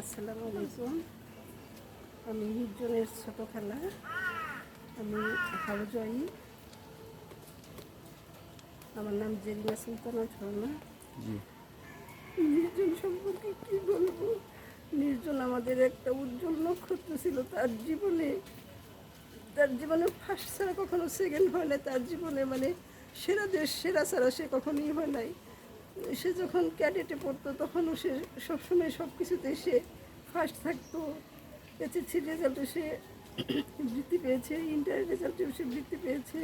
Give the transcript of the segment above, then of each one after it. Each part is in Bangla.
আসসালামু আলাইকুম। আমি নির্জনের ছোট খেলা আমি হাউজয়ী আমার নাম জেরিনা সুলতানা ঝর্ণা। নির্জন সম্পর্কে কি বলব? নির্জন আমাদের একটা উজ্জ্বল নক্ষত্র ছিল তার জীবনে। তার জীবনে ফার্স্ট ছাড়া কখনো সেকেন্ড হয় না তার জীবনে মানে সেরা দেশ সেরা ছাড়া সে কখনোই হয় নাই। সে যখন ক্যাডেটে পড়তো, তখনও সে সবসময় সব কিছুতে সে ফার্স্ট থাকতো। এসএসসি রেজাল্টে সে বৃত্তি পেয়েছে ইন্টার রেজাল্টেও সে বৃত্তি পেয়েছে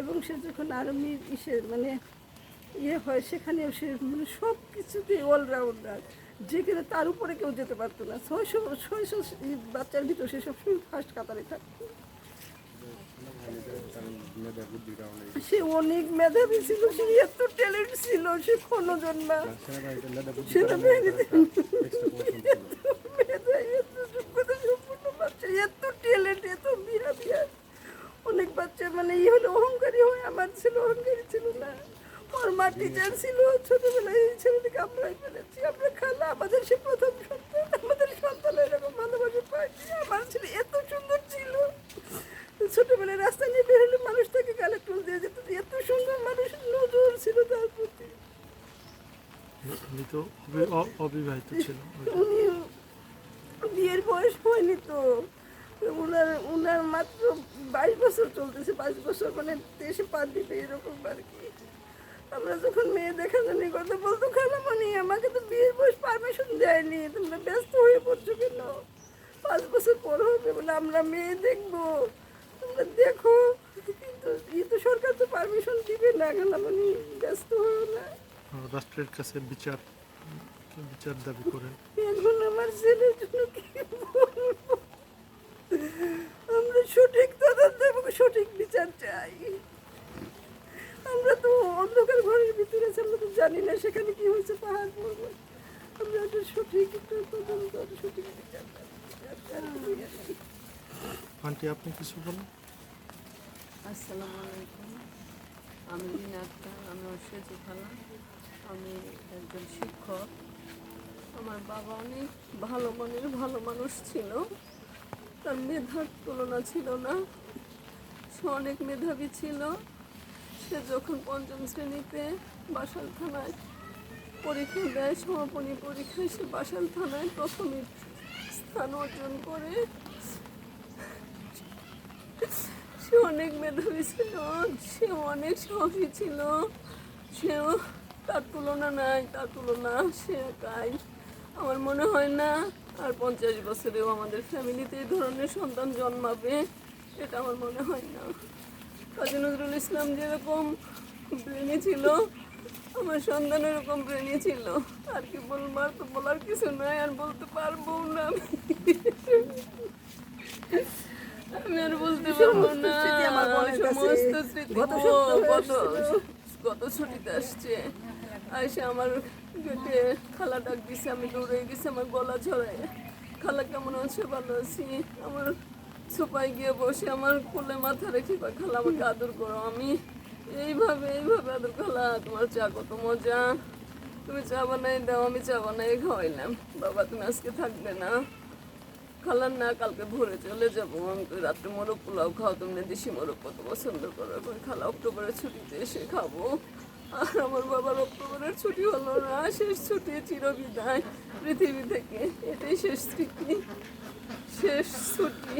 এবং সে যখন আর্মির ইসে মানে ইয়ে হয়, সেখানেও সে মানে সব কিছুতেই অলরাউন্ডার যে যেখানে তার উপরে কেউ যেতে পারতো না। ছয়শো ছয়শো বাচ্চার ভিতর সে সবসময় ফার্স্ট কাতারে থাকতো। সে অনেক মেধাবী ছিল সে এত ট্যালেন্ট ছিল সে কোনো জন্মা সেনাবাহিনীতে এত যোগ্যতা বাচ্চা, এত ট্যালেন্ট এত বিয়া অনেক বাচ্চা মানে ই হলো অহংকারী হয় আমার ছিল অহংকারী ছিল না। ওর মা টিচার ছিল ছোটবেলায় এই ছেলেটিকে আমরাই ফেলেছি আমরা খালা আমাদের সে প্রথম সন্তান এরকম ভালোবাসা পাইনি আমার ছেলে এত সুন্দর ছিল ছোটবেলায় রাস্তা নিয়ে বের হলে মানুষ তাকে গালে টুল দিয়ে যেত এত সুন্দর মানুষ নজর ছিল তার প্রতি উনি তো অবিবাহিত ছিল উনি বিয়ের বয়স হয়নি তো ওনার ওনার মাত্র বাইশ বছর চলতেছে বাইশ বছর মানে দেশে পা দিবে এরকম আর কি আমরা যখন মেয়ে দেখাশোনি কথা বলতো খালামণি আমাকে তো বিয়ের বয়স পারমিশন দেয়নি তোমরা ব্যস্ত হয়ে পড়ছো কেন পাঁচ বছর পর হবে বলে আমরা মেয়ে দেখব তোমরা দেখো কিন্তু ই তো সরকার তো পারমিশন দিবে না খালামণি ব্যস্ত হয়েও না। রাষ্ট্রের কাছে বিচার বিচার দাবি করেন এখন আমার ছেলের জন্য কি বলব? আমরা সঠিক তদন্ত এবং সঠিক বিচার চাই। আমরা তো অন্ধকার ঘরের ভিতরে আছি আমরা তো জানি না সেখানে কি হয়েছে পাহাড় পর্বত। আমরা একটা সঠিক একটা তদন্ত সঠিক বিচার চাই। আন্টি, আপনি কিছু বলুন? আসসালামু আলাইকুম। আমি রিনা আমি ঐশ্বর্য খালা আমি একজন শিক্ষক। আমার বাবা অনেক ভালো মনের ভালো মানুষ ছিল। তার মেধার তুলনা ছিল না। সে অনেক মেধাবী ছিল। সে যখন পঞ্চম শ্রেণীতে বাসাল থানায় পরীক্ষা দেয়, সমাপনী পরীক্ষায় সে বাসাল থানায় প্রথম স্থান অর্জন করে সে অনেক মেধাবী ছিল, সে অনেক সাহসী ছিল। সেও তার তুলনা নাই, তার তুলনা সে একাই। আমার মনে হয় না আর পঞ্চাশ বছরেও আমাদের ফ্যামিলিতে এই ধরনের সন্তান জন্মাবে, এটা আমার মনে হয় না। কাজী নজরুল ইসলাম যেরকম ব্রেনি ছিল, আমার সন্তান এরকম ব্রেনি ছিল। আর কি বলবার তো বলার কিছু নাই, আর বলতে পারব না আমি। আমি আর বলতে পারব না। সমস্ত স্মৃতি। গত গত ছুটিতে আসছে। আইসে আমার গেটে খালা ডাক দিছে আমি দৌড়ে গেছি আমার গলা ঝরায় খালা কেমন আছে? ভালো আছি। আমার সোপায় গিয়ে বসে আমার কোলে মাথা রেখে কয় খালা আমাকে আদর করো। আমি এইভাবে এইভাবে আদর খালা তোমার চা কত মজা। তুমি চা বানাই দাও আমি চা বানাই খাওয়াইলাম। বাবা তুমি আজকে থাকবে না। খালার না, কালকে ভোরে চলে যাব। আমি রাত্রে মোরগ পোলাও খাও, তুমি দেশি মোরগ কত পছন্দ করো? কই, খালা, অক্টোবরের ছুটিতে এসে খাব। আর আমার বাবার অক্টোবরের ছুটি হলো না, শেষ ছুটি, চিরবিদায়। পৃথিবী থেকে এটাই শেষ স্মৃতি, শেষ ছুটি।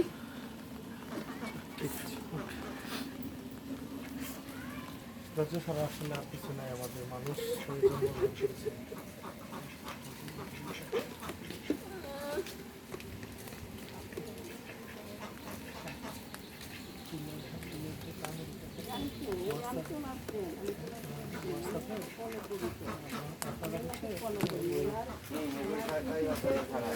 রাজ্য সারা আসলে আর কিছু নাই আমাদের, মানুষ よかったよかった。